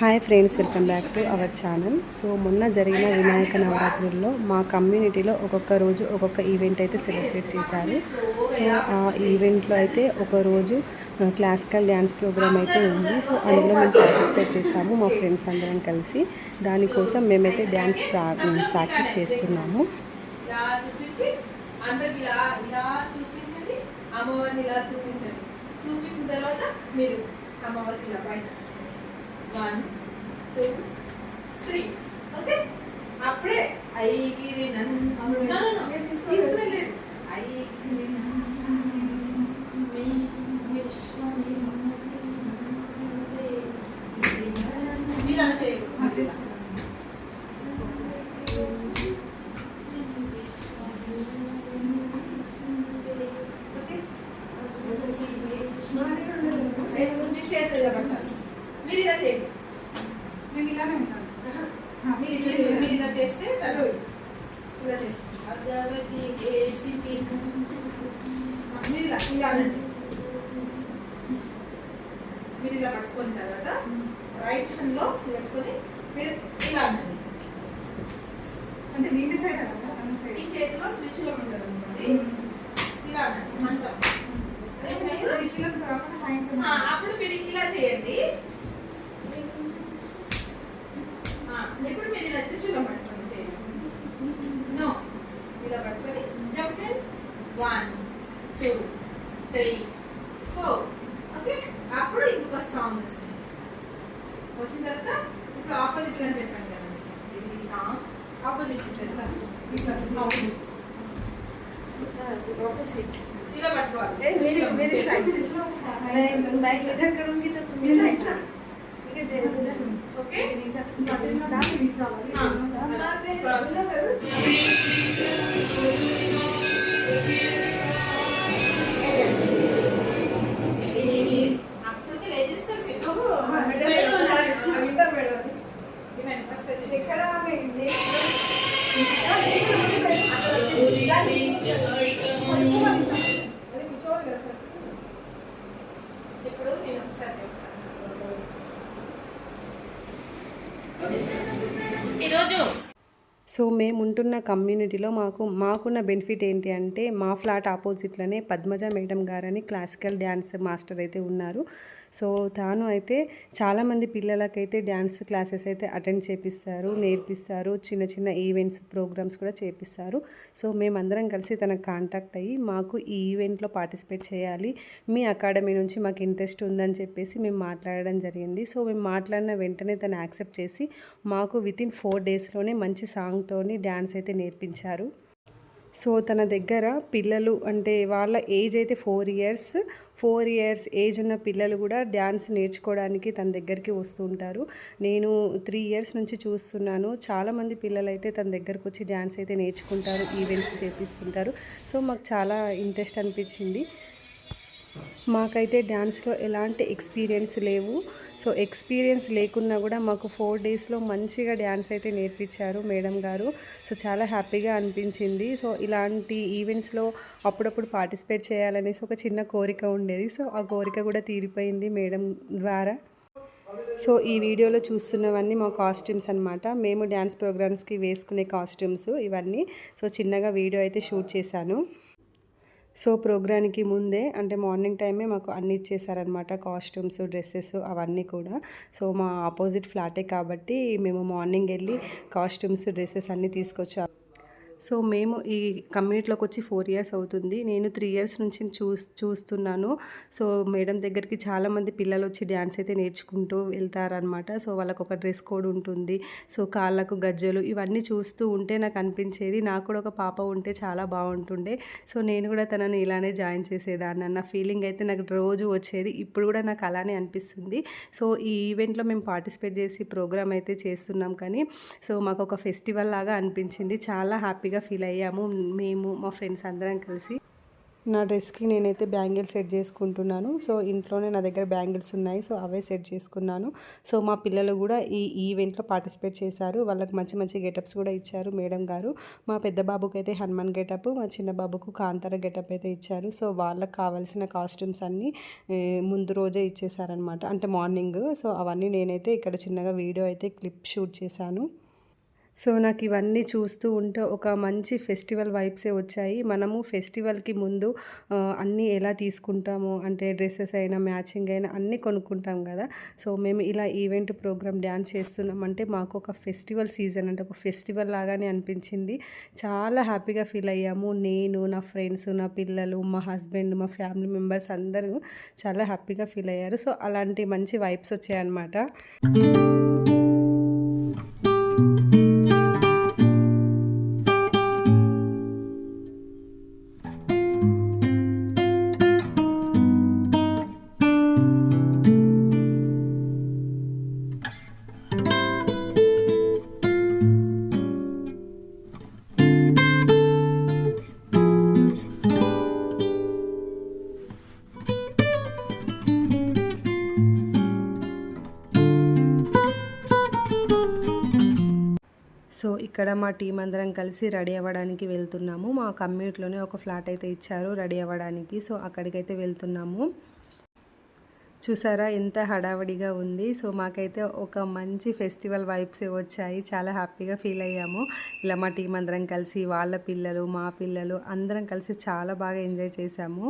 Hi friends welcome back to our channel. So మొన్న జరిగిన వినాయక నవరాత్రుల్లో మా కమ్యూనిటీలో ఒక్కొక్క రోజు ఒక్కొక్క ఈవెంట్ అయితే సెలబ్రేట్ చేశారు. సో ఆ ఈవెంట్లో అయితే ఒక రోజు క్లాసికల్ డ్యాన్స్ ప్రోగ్రామ్ అయితే ఉంది. సో అందులో మేము పార్టిసిపేట్ చేసాము మా ఫ్రెండ్స్ అందరం కలిసి. దానికోసం మేమైతే డ్యాన్స్ ప్రా ప్రాక్టీస్ చేస్తున్నాము. అమ్మవారిని ఇలా చూపించండి. చూపించిన తర్వాత మీరు అమ్మవారికి ఇలా బయట వన్ టూ త్రీ ఓకే అప్పుడే ఐగిరి తీసుకోలేదు ఐగిరి మీరు అలా చేయకూడదు మీ చేతులు ఇలా పట్టాలి మీరు ఇలా చేయండి మేము ఇలానే ఉంటాం మీరు ఇలా మీరు ఇలా చేస్తే తను ఇలా చేస్తారు అగవతి కేశితి మీరు ఇలా ఇలా అనండి మీరు ఇలా పట్టుకున్న తర్వాత రైట్ హ్యాండ్లో ఇలా పట్టుకొని మీరు ఇలా అనండి అంటే వీటి సైడ్ అవ్వాలా? మన సైడ్. ఈ చేతిలో త్రిశూలం ఉంటుంది అనుకోండి ఇలా అనండి మంత్రం అదే ఇప్పుడు మీరు- త్రిశూలం తర్వాత హ్యాండ్ ఆ, అప్పుడు మీరు ఇలా చేయండి ఆ, ఇప్పుడు మీరు ఇలా త్రిశూలం పట్టుకొని చేయండి నో ఇలా పట్టుకొని జంప్ చేయండి one two three four okay అప్పుడు ఇంకొక సాంగ్ వస్తుంది. వచ్చిన తర్వాత ఇప్పుడు ఆపోజిట్ అని చెప్పండి కదండి ఇది ఆపోజిట్ ఇలా పట్టుకోవాలి. మీరు మీరు ఇద్దరు ఇక్కడ ఉంది? మీరు ఇట్లా ఓకే ఈరోజు సో మేము ఉంటున్న కమ్యూనిటీలో మాకు మాకున్న బెనిఫిట్ ఏంటి అంటే మా ఫ్లాట్ ఆపోజిట్లోనే పద్మజ మేడం గారని క్లాసికల్ డ్యాన్స్ మాస్టర్ అయితే ఉన్నారు. సో తాను అయితే చాలామంది పిల్లలకైతే డ్యాన్స్ క్లాసెస్ అయితే అటెండ్ చేపిస్తారు నేర్పిస్తారు చిన్న చిన్న ఈవెంట్స్ ప్రోగ్రామ్స్ కూడా చేపిస్తారు. సో మేమందరం కలిసి తనకు కాంటాక్ట్ అయ్యి మాకు ఈ ఈవెంట్లో పార్టిసిపేట్ చేయాలి. మీ అకాడమీ నుంచి మాకు ఇంట్రెస్ట్ ఉందని చెప్పేసి మేము మాట్లాడడం జరిగింది. సో మేము మాట్లాడిన వెంటనే తను యాక్సెప్ట్ చేసి మాకు వితిన్ ఫోర్ డేస్లోనే మంచి సాంగ్తోని డ్యాన్స్ అయితే నేర్పించారు. సో తన దగ్గర పిల్లలు అంటే వాళ్ళ ఏజ్ అయితే four years four years age ఉన్న పిల్లలు కూడా డ్యాన్స్ నేర్చుకోవడానికి తన దగ్గరికి వస్తుంటారు నేను త్రీ ఇయర్స్ నుంచి చూస్తున్నాను. చాలామంది పిల్లలు అయితే తన దగ్గరకు వచ్చి డ్యాన్స్ అయితే నేర్చుకుంటారు ఈవెంట్స్ చేపిస్తుంటారు. సో మాకు చాలా ఇంట్రెస్ట్ అనిపించింది. మాకైతే డ్యాన్స్లో ఎలాంటి ఎక్స్పీరియన్స్ లేవు. సో ఎక్స్పీరియన్స్ లేకున్నా కూడా మాకు ఫోర్ డేస్లో మంచిగా డ్యాన్స్ అయితే నేర్పించారు మేడం గారు. సో చాలా హ్యాపీగా అనిపించింది. సో ఇలాంటి ఈవెంట్స్లో అప్పుడప్పుడు పార్టిసిపేట్ చేయాలనేసి ఒక చిన్న కోరిక ఉండేది. సో ఆ కోరిక కూడా తీరిపోయింది మేడం ద్వారా. సో ఈ వీడియోలో చూస్తున్నవన్నీ మా కాస్ట్యూమ్స్ అనమాట మేము డ్యాన్స్ ప్రోగ్రామ్స్కి వేసుకునే కాస్ట్యూమ్స్ ఇవన్నీ. సో చిన్నగా వీడియో అయితే షూట్ చేశాను. సో ప్రోగ్రాంకి ముందే అంటే మార్నింగ్ టైమే మాకు అన్ని ఇచ్చేసారనమాట కాస్ట్యూమ్స్ డ్రెస్సెస్ అవన్నీ కూడా. సో మా ఆపోజిట్ ఫ్లాటే కాబట్టి మేము మార్నింగ్ వెళ్ళి కాస్ట్యూమ్స్ డ్రెస్సెస్ అన్నీ తీసుకొచ్చాము సో మేము ఈ కమ్యూనిటీలోకి వచ్చి ఫోర్ ఇయర్స్ అవుతుంది. నేను త్రీ ఇయర్స్ నుంచి చూస్ చూస్తున్నాను. సో మేడం దగ్గరికి చాలామంది పిల్లలు వచ్చి డ్యాన్స్ అయితే నేర్చుకుంటూ వెళ్తారనమాట సో వాళ్ళకు ఒక డ్రెస్ కోడ్ ఉంటుంది. సో కాళ్ళకు గజ్జలు ఇవన్నీ చూస్తూ ఉంటే నాకు అనిపించేది. నాకు కూడా ఒక పాప ఉంటే చాలా బాగుంటుండే. సో నేను కూడా తనని ఇలానే జాయిన్ చేసేదాన్ని అన్న ఫీలింగ్ అయితే నాకు రోజు వచ్చేది. ఇప్పుడు కూడా నాకు అలానే అనిపిస్తుంది. సో ఈ ఈవెంట్లో మేము పార్టిసిపేట్ చేసి ప్రోగ్రామ్ అయితే చేస్తున్నాం కానీ సో మాకు ఒక ఫెస్టివల్ లాగా అనిపించింది. చాలా హ్యాపీగా ఫీల్ అయ్యాము. మేము మా ఫ్రెండ్స్ అందరం కలిసి నా డ్రెస్కి నేనైతే బ్యాంగిల్స్ సెట్ చేసుకుంటున్నాను. సో ఇంట్లోనే నా దగ్గర బ్యాంగిల్స్ ఉన్నాయి. సో అవే సెట్ చేసుకున్నాను. సో మా పిల్లలు కూడా ఈ ఈవెంట్లో పార్టిసిపేట్ చేశారు. వాళ్ళకి మంచి మంచి గెటప్స్ కూడా ఇచ్చారు మేడం గారు. మా పెద్ద బాబుకి అయితే హనుమాన్ గెటప్ మా చిన్న బాబుకు కాంతార గెటప్ అయితే ఇచ్చారు. సో వాళ్ళకి కావాల్సిన కాస్ట్యూమ్స్ అన్నీ ముందు రోజే ఇచ్చేసారనమాట అంటే మార్నింగ్. సో అవన్నీ నేనైతే ఇక్కడ చిన్నగా వీడియో అయితే క్లిప్ షూట్ చేశాను. సో నాకు ఇవన్నీ చూస్తూ ఉంటే ఒక మంచి ఫెస్టివల్ వైబ్సే వచ్చాయి. మనము ఫెస్టివల్కి ముందు అన్నీ ఎలా తీసుకుంటాము? అంటే డ్రెస్సెస్ అయినా మ్యాచింగ్ అయినా అన్నీ కొనుక్కుంటాం కదా. సో మేము ఇలా ఈవెంట్ ప్రోగ్రామ్ డ్యాన్స్ చేస్తున్నాం. అంటే మాకు ఒక ఫెస్టివల్ సీజన్ అంటే ఒక ఫెస్టివల్ లాగానే అనిపించింది. చాలా హ్యాపీగా ఫీల్ అయ్యాము. నేను నా ఫ్రెండ్స్ నా పిల్లలు మా హస్బెండ్ మా ఫ్యామిలీ మెంబర్స్ అందరూ చాలా హ్యాపీగా ఫీల్ అయ్యారు. సో అలాంటి మంచి వైబ్స్ వచ్చాయన్నమాట. ఇక్కడ మా టీం అందరం కలిసి రెడీ అవ్వడానికి వెళ్తున్నాము. మా కమ్యూనిటీలోనే ఒక ఫ్లాట్ అయితే ఇచ్చారు రెడీ అవ్వడానికి. సో అక్కడికైతే వెళ్తున్నాము. చూసారా ఎంత హడావడిగా ఉంది. సో మాకైతే ఒక మంచి ఫెస్టివల్ వైబ్స్ వచ్చాయి. చాలా హ్యాపీగా ఫీల్ అయ్యాము. ఇలా మా టీం అందరం కలిసి వాళ్ళ పిల్లలు మా పిల్లలు అందరం కలిసి చాలా బాగా ఎంజాయ్ చేశాము.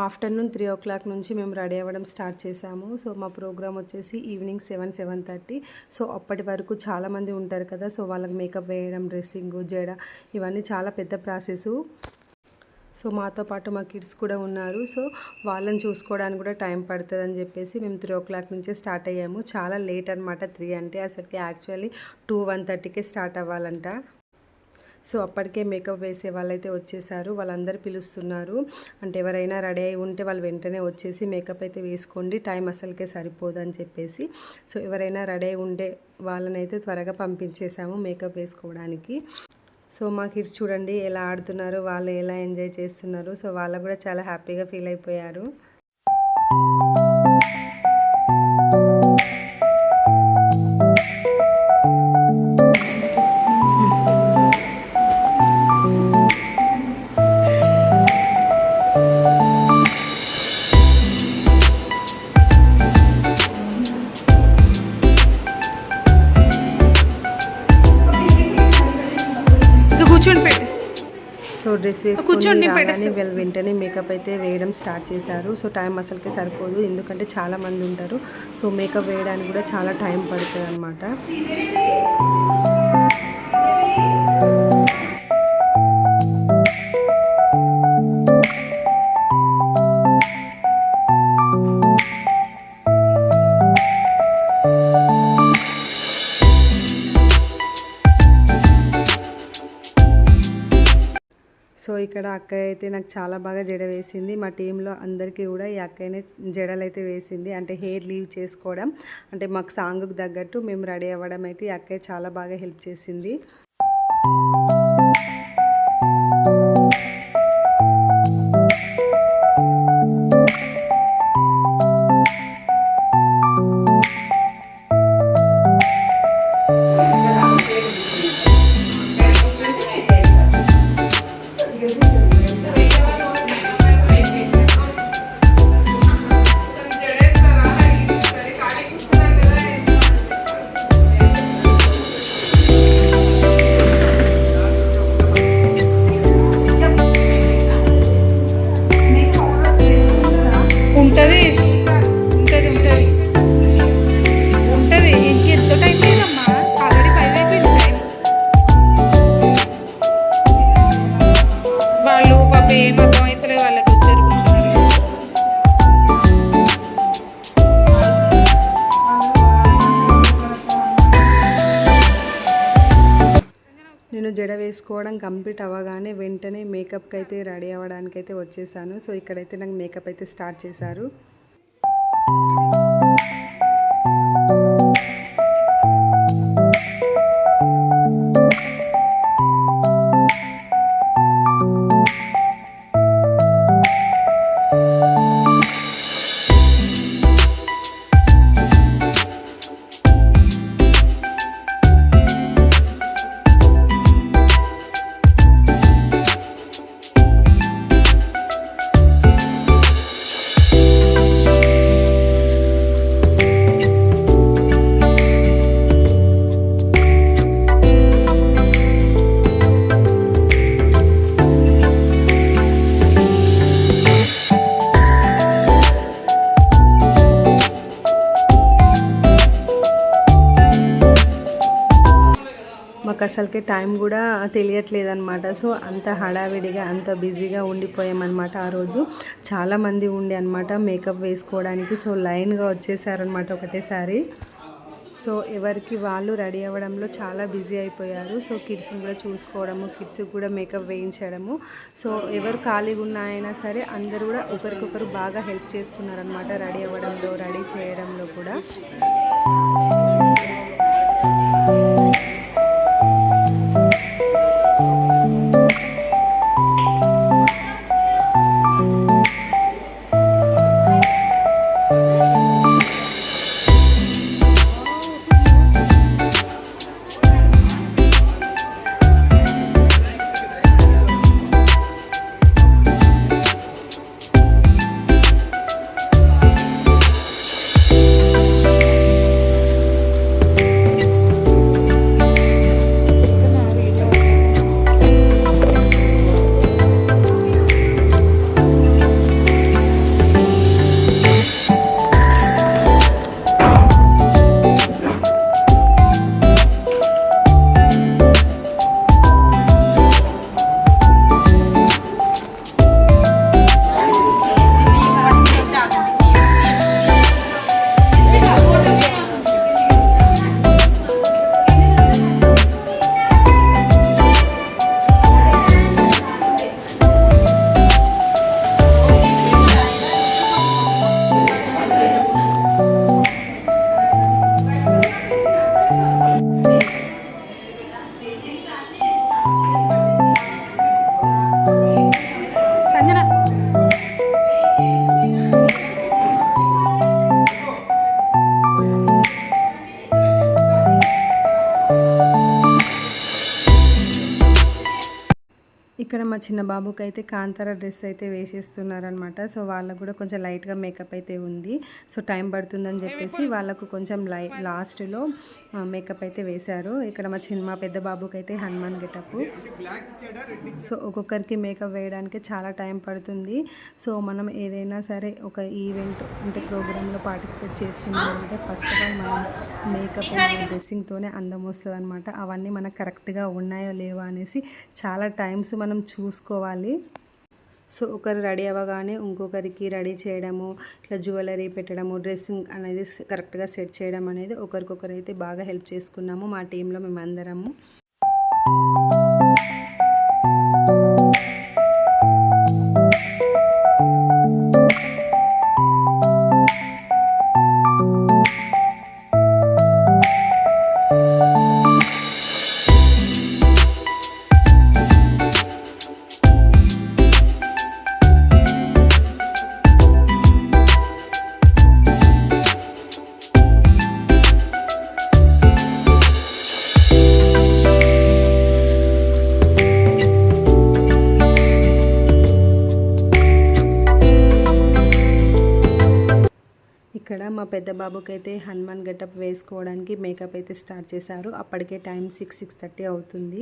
ఆఫ్టర్నూన్ త్రీ ఓ క్లాక్ నుంచి మేము రెడీ అవ్వడం స్టార్ట్ చేసాము సో మా ప్రోగ్రామ్ వచ్చేసి evening seven seven thirty. So అప్పటి వరకు చాలామంది ఉంటారు కదా సో వాళ్ళకి మేకప్ వేయడం డ్రెస్సింగ్ జడ ఇవన్నీ చాలా పెద్ద ప్రాసెస్. సో మాతో పాటు మా కిడ్స్ కూడా ఉన్నారు. సో వాళ్ళని చూసుకోవడానికి కూడా టైం పడుతుంది అని చెప్పేసి మేము త్రీ ఓ క్లాక్ నుంచే స్టార్ట్ అయ్యాము. చాలా లేట్ అనమాట త్రీ అంటే. అసలుకి యాక్చువల్లీ టూ వన్ థర్టీకే స్టార్ట్ అవ్వాలంట. సో అప్పటికే మేకప్ వేసే వాళ్ళైతే వచ్చేసారు వాళ్ళందరూ పిలుస్తున్నారు. అంటే ఎవరైనా రెడీ అయి ఉంటే వాళ్ళు వెంటనే వచ్చేసి మేకప్ అయితే వేసుకోండి టైం అసలుకే సరిపోదని చెప్పేసి. సో ఎవరైనా రెడీ అయి ఉండే వాళ్ళనైతే త్వరగా పంపించేసాము మేకప్ వేసుకోవడానికి. సో మా కిడ్స్ చూడండి ఎలా ఆడుతున్నారు వాళ్ళు ఎలా ఎంజాయ్ చేస్తున్నారు. సో వాళ్ళు కూడా చాలా హ్యాపీగా ఫీల్ అయిపోయారు. సో డ్రెస్ పెట్టేస్తా. వీళ్ళు వెంటనే మేకప్ అయితే వేయడం స్టార్ట్ చేశారు. సో టైం అసలుకే సరిపోదు. ఎందుకంటే చాలా మంది ఉంటారు. సో మేకప్ వేయడానికి కూడా చాలా టైం పడుతుంది అనమాట ఇక్కడ అక్క అయితే నాకు చాలా బాగా జడ వేసింది. మా టీంలో అందరికీ కూడా ఈ అక్కనే జడలు అయితే వేసింది. అంటే హెయిర్ లీవ్ చేసుకోవడం అంటే మాకు సాంగ్కు తగ్గట్టు మేము రెడీ అవ్వడం అయితే ఈ అక్కయ్య చాలా బాగా హెల్ప్ చేసింది. జడ వేసుకోవడం కంప్లీట్ అవ్వగానే వెంటనే మేకప్కి అయితే రెడీ అవ్వడానికి అయితే వచ్చేసాను. సో ఇక్కడైతే నాకు మేకప్ అయితే స్టార్ట్ చేశారు. అసలుకే టైం కూడా తెలియట్లేదు అనమాట సో అంత హడావిడిగా అంత బిజీగా ఉండిపోయామన్నమాట ఆ రోజు. చాలామంది ఉండే అనమాట మేకప్ వేసుకోవడానికి. సో లైన్గా వచ్చేసారనమాట ఒకటేసారి. సో ఎవరికి వాళ్ళు రెడీ అవ్వడంలో చాలా బిజీ అయిపోయారు. సో కిడ్స్ని కూడా చూసుకోవడము కిడ్స్కి కూడా మేకప్ వేయించడము. సో ఎవరు ఖాళీగా ఉన్నాయైనా సరే అందరూ కూడా ఒకరికొకరు బాగా హెల్ప్ చేసుకున్నారనమాట రెడీ అవ్వడంలో రెడీ చేయడంలో కూడా. ఇక్కడ మా చిన్న బాబుకి అయితే కాంతార డ్రెస్ అయితే వేసేస్తున్నారనమాట సో వాళ్ళకు కూడా కొంచెం లైట్గా మేకప్ అయితే ఉంది. సో టైం పడుతుందని చెప్పేసి వాళ్ళకు కొంచెం లై లాస్ట్లో మేకప్ అయితే వేశారు. ఇక్కడ మా చిన్న మా పెద్ద బాబుకి అయితే హనుమాన్ గెటప్. సో ఒక్కొక్కరికి మేకప్ వేయడానికి చాలా టైం పడుతుంది. సో మనం ఏదైనా సరే ఒక ఈవెంట్ అంటే ప్రోగ్రాంలో పార్టిసిపేట్ చేస్తున్నామంటే ఫస్ట్ ఆఫ్ ఆల్ మనం మేకప్ డ్రెస్సింగ్తోనే అందం వస్తుంది అనమాట అవన్నీ మనకు కరెక్ట్గా ఉన్నాయో లేవో అనేసి చాలా టైమ్స్ మనం చూసుకోవాలి. సో ఒకరు రెడీ అవ్వగానే ఇంకొకరికి రెడీ చేయడము ఇట్లా జ్యువెలరీ పెట్టడము డ్రెస్సింగ్ అనేది కరెక్ట్గా సెట్ చేయడం అనేది ఒకరికొకరు అయితే బాగా హెల్ప్ చేసుకున్నాము మా టీంలో మేము మా బాబుకి అయితే హనుమాన్ గెటప్ వేసుకోవడానికి మేకప్ అయితే స్టార్ట్ చేశారు. అప్పటికే టైం సిక్స్ సిక్స్ థర్టీ అవుతుంది.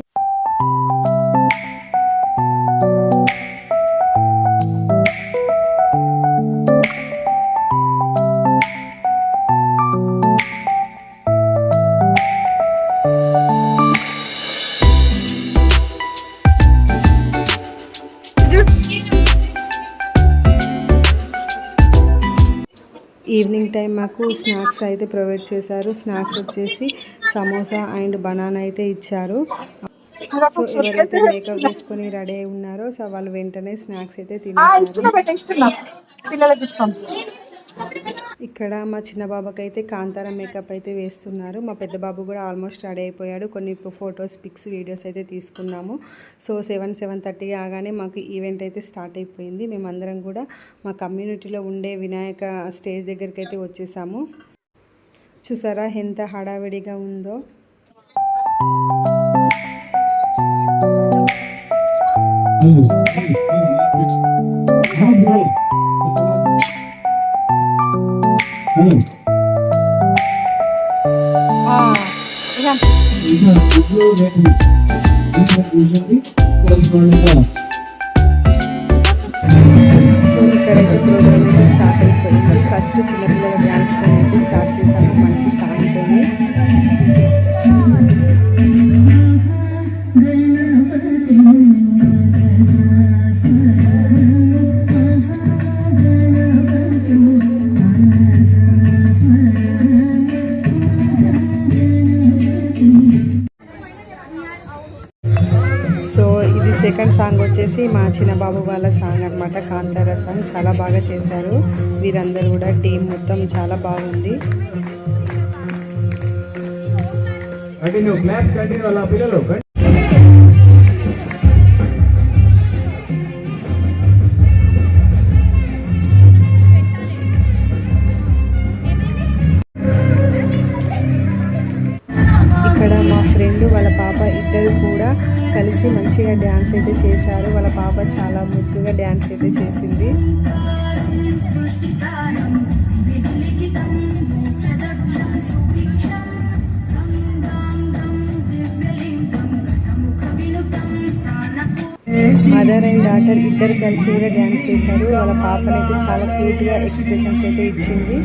మాకు స్నాక్స్ అయితే ప్రొవైడ్ చేశారు. స్నాక్స్ వచ్చేసి సమోసా అండ్ బనానా అయితే ఇచ్చారు. సో ఎవరైతే మేకప్ వేసుకొని రెడీ అయి ఉన్నారో సో వాళ్ళు వెంటనే స్నాక్స్ అయితే తినాలి పిల్లలకి ఇక్కడ మా చిన్న బాబుకి అయితే కాంతార మేకప్ అయితే వేస్తున్నారు. మా పెద్ద బాబు కూడా ఆల్మోస్ట్ రెడీ అయిపోయాడు. కొన్ని ఫొటోస్ పిక్స్ వీడియోస్ అయితే తీసుకున్నాము. సో సెవెన్ సెవెన్ థర్టీ ఆగానే మాకు ఈవెంట్ అయితే స్టార్ట్ అయిపోయింది. మేమందరం కూడా మా కమ్యూనిటీలో ఉండే వినాయక స్టేజ్ దగ్గరికి అయితే వచ్చేసాము. చూసారా ఎంత హడావిడిగా ఉందో? సో ఇక్కడైతే ప్రోగ్రామ్ అయితే స్టార్ట్ అయిపోయింది ఫస్ట్ చిన్నపిల్లల డ్యాన్స్తో అయితే స్టార్ట్ చేశాము మంచి సాంగ్తోనే సెకండ్ సాంగ్ వచ్చేసి మా చిన్న బాబు వాళ్ళ సాంగ్ అనమాట కాంతార సాంగ్. చాలా బాగా చేశారు. వీరందరూ కూడా టీం మొత్తం చాలా బాగుంది. పిల్లలు? మదర్ అండ్ డాటర్ ఇద్దరు కలిసి కూడా డ్యాన్స్ చేశారు. వాళ్ళ పాపనైతే చాలా క్యూట్గా ఎక్స్ప్రెషన్స్ అయితే ఇచ్చింది.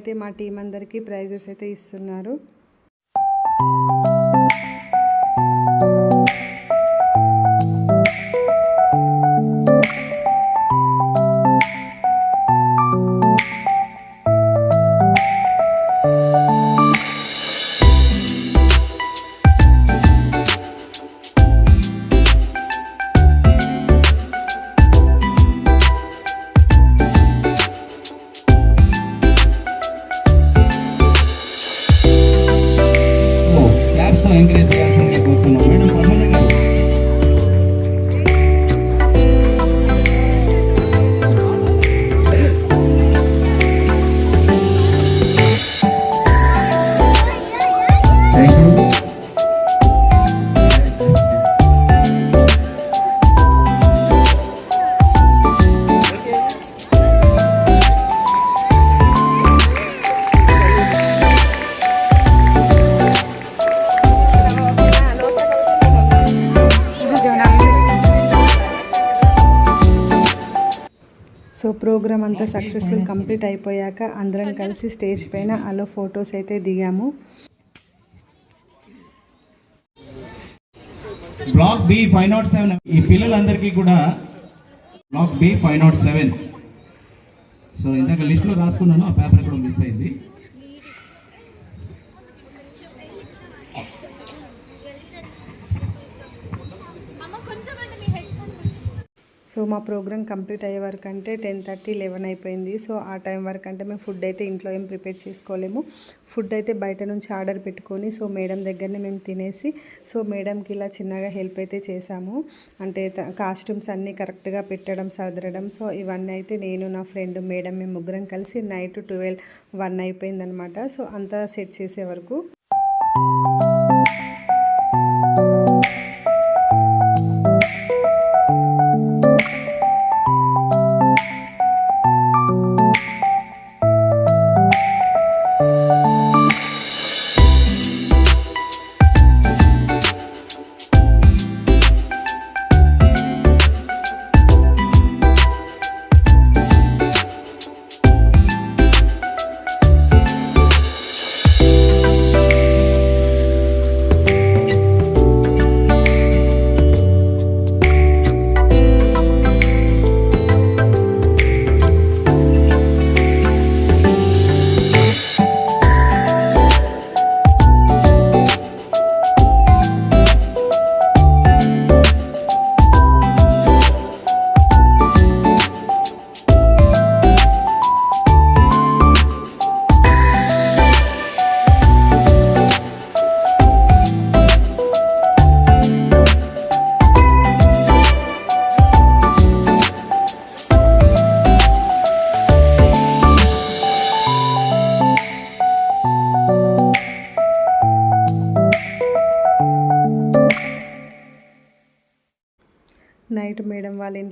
అయితే మా టీం అందరికీ ప్రైజెస్ అయితే ఇస్తున్నారు. క్లాప్స్ కంప్లీట్ అయిపోయాక అందరం కలిసి స్టేజ్ పైన అలో ఫొటోస్ అయితే దిగాము. Block B five nought seven ఈ పిల్లలందరికీ కూడా block B five nought seven so ఇందాక లిస్ట్లో రాసుకున్నాను ఆ పేపర్ కూడా మిస్ అయింది. సో మా ప్రోగ్రామ్ కంప్లీట్ అయ్యే వరకు అంటే టెన్ థర్టీ లెవెన్ అయిపోయింది. సో ఆ టైం వరకు అంటే మేము ఫుడ్ అయితే ఇంట్లో ఏం ప్రిపేర్ చేసుకోలేము. ఫుడ్ అయితే బయట నుంచి ఆర్డర్ పెట్టుకొని సో మేడం దగ్గరనే మేము తినేసి సో మేడంకి ఇలా చిన్నగా హెల్ప్ అయితే చేశాము. అంటే కాస్ట్యూమ్స్ అన్నీ కరెక్ట్గా పెట్టడం సదరడం సో ఇవన్నీ అయితే నేను నా ఫ్రెండ్ మేడం మేము ముగ్గురం కలిసి నైట్ ట్వెల్వ్ వన్ అయిపోయిందనమాట. సో అంతా సెట్ చేసే వరకు.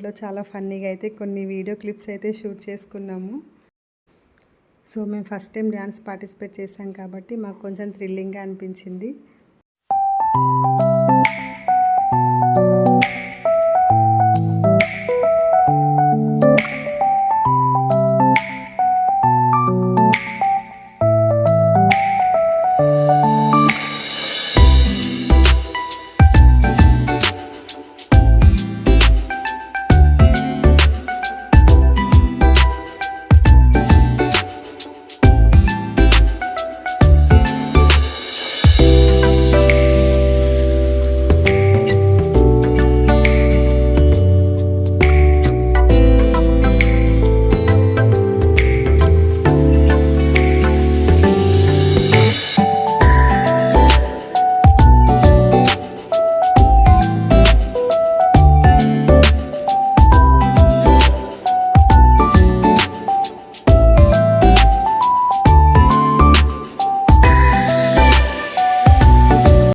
దాంట్లో చాలా ఫన్నీగా అయితే కొన్ని వీడియో క్లిప్స్ అయితే షూట్ చేసుకున్నాము. సో మేము ఫస్ట్ టైం డ్యాన్స్ పార్టిసిపేట్ చేసాం కాబట్టి మాకు కొంచెం థ్రిల్లింగ్గా అనిపించింది.